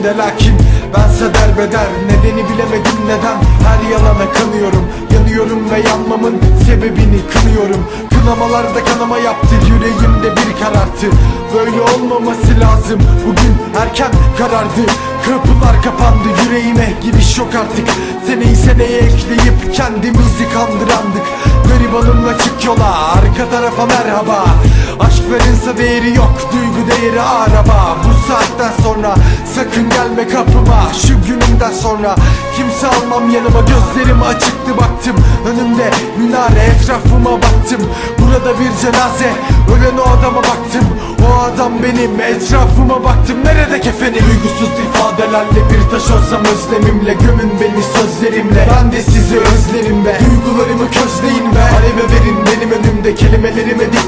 içinde lakin bense derbeder. Nedeni bilemedim neden. Her yalana kanıyorum. Yanıyorum ve yanmamın sebebini kınıyorum. Kınamalarda kanama yaptı. Yüreğimde bir karartı. Böyle olmaması lazım. Bugün erken karardı. Kapılar kapandı. Yüreğime giriş yok artık. Seneyi seneye ekleyip kendimizi kandırandık. Garibanımla çık yola. Arka tarafa merhaba Aşklarınsa değeri yok duygu değeri araba. Bu saatten sonra sakın gelme kapıma. Şu günümden sonra kimse almam yanıma. Gözlerim açıktı baktım. Önümde minare etrafıma baktım. Burada bir cenaze ölen o adama baktım. O adam benim etrafıma baktım. Nerede kefeni Duygusuz ifadelerle bir taş olsam özlemimle. Gömün beni sözlerimle. Ben de sizi özlerim be. Duygularımı közleyin ve aleve verin benim önümde. Kelimelerime et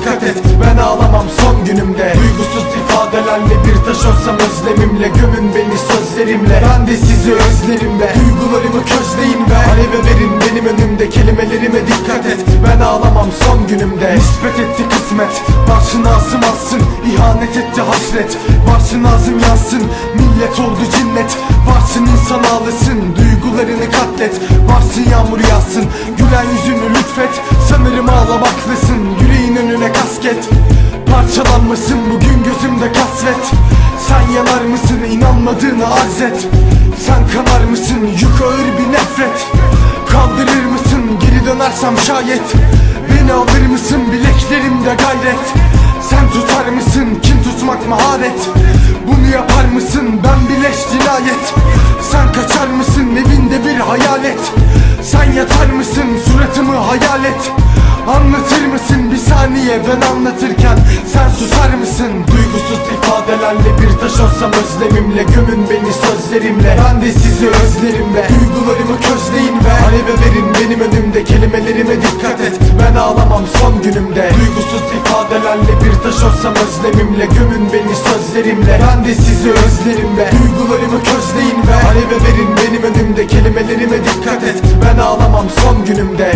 ben ağlamam son günümde Duygusuz ifadelerle bir taş olsam özlemimle Gömün beni sözlerimle. Ben de sizi özlerim be. Duygularımı közleyin ve aleve verin benim önümde Kelimelerime dikkat et. Ben ağlamam son günümde. Nispet etti kısmet. Varsın ağzım alsın ihanet etti hasret. Varsın ağzım yansın millet oldu cinnet. Varsın insan ağlasın duygularını katlet. Varsın yağmur yağsın gülen yüzünü lütfet. Sanırım ağlamaklısın kasket Parçalanmasın bugün gözümde kasvet. Sen yanar mısın inanmadığını arz et Sen kanar mısın yük ağır bir nefret. Kaldırır mısın geri dönersem şayet. Beni alır mısın bileklerimde gayret. Sen tutar mısın kin tutmak maharet? Bunu yapar mısın ben bileş cinayet Anlatır mısın bir saniye? Ben anlatırken Sen susar mısın? Duygusuz ifadelerle bir taş olsam özlemimle Gömün beni sözlerimle. Ben de sizi özlerim be. Duygularımı közleyin ve aleve verin benim önümde Kelimelerime dikkat et. Ben ağlamam son günümde. Duygusuz ifadelerle bir taş olsam özlemimle Gömün beni sözlerimle. Ben de sizi özlerim be. Duygularımı közleyin ve aleve verin benim önümde Kelimelerime dikkat et. Ben ağlamam son günümde